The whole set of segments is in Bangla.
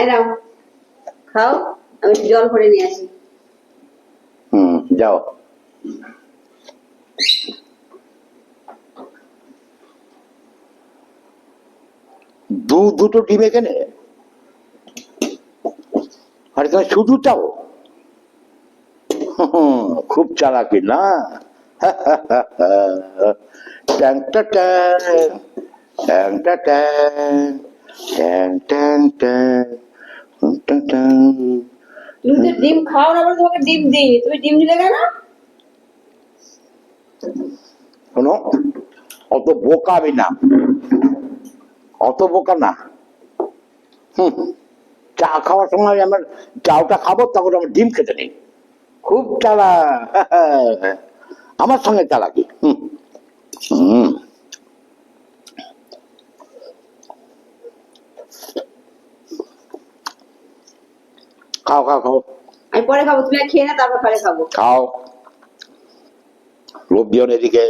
এই নাও। খাও আমি জল ভরে নিয়ে আসি। হুম যাও। দু দুটো ডিম এখানে? আর এখানে শুধু চাও? হুম, খুব চালাকি না? ট্যাংটা ট্যাং ট্যাং টা ট্যাং। ট্যাং ট্যাং ট্যাং ট্যাং ট্যাং। তুমি তো ডিম খাও না বলে তোমাকে ডিম দিই। তুমি ডিম দিলে কেন? শোনো অত বোকা আমি না। অত বোকা না। হুম চা খাওয়ার সময় আমার চাওটা খাব তখন আমার ডিম খেতে নেই। খুব চালা আমার সঙ্গে চালাকি হুম হুম খাও খাও খাও। আমি পরে খাব তুমি খেয়ে না তারপর পরে খাব। খাও। লোকজন এদিকে।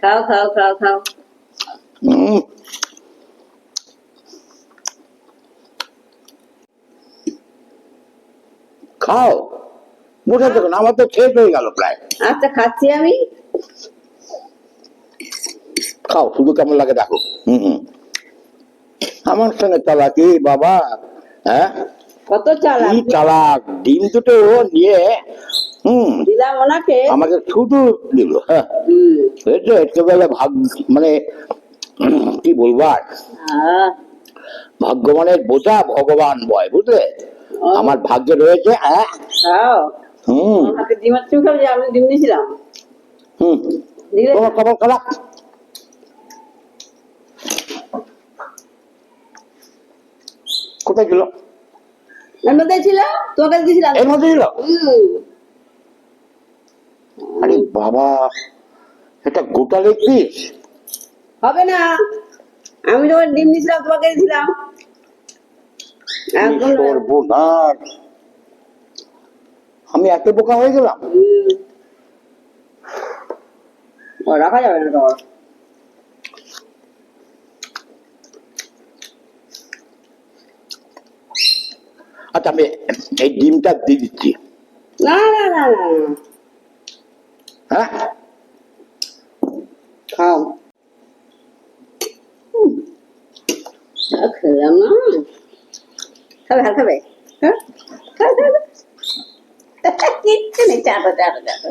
খাও খাও খাও খাও। খাও। দেখুন আমার তো শেষ হয়ে গেল প্রায়। আচ্ছা খাচ্ছি আমি। খাও শুধু কেমন লাগে দেখো। হুম হুম। আমার সঙ্গে চালাকি বাবা হ্যাঁ? কত চাল কি চালাক? ডিম দুটো নিয়ে হুম দিলাম ওনাকে। আমাকে শুধু দিল হ্যাঁ। এই একেবারে ভাগ মানে কি আহ, ভাগ্যবানের বোঝা ভগবান বয় বুঝলে? আমার ভাগ্যে রয়েছে হ্যাঁ? খাও হুম। আমি ডিম হুম। তোমার কপাল খারাপ? কোথায় ছিল এর মধ্যে ছিল? তোমাকে দিয়েছিলাম। এর মধ্যে ছিল? আরে বাবা এটা গোটা লেগ পিস হবে না। আমি যখন ডিম দিয়েছিলাম তোমাকে দিয়েছিলাম। সর্বনাশ। আমি এত বোকা হয়ে গেলাম। রাখা যাবে না তোমার। আচ্ছা আমি এই ডিমটা দিয়ে দিচ্ছি না না না না না। হ্যাঁ খাও হুম। আর খেলাম না খাবে আর খাবে হ্যাঁ খাবে খাবে কিচ্ছু নেই চাটো চাটো চাটো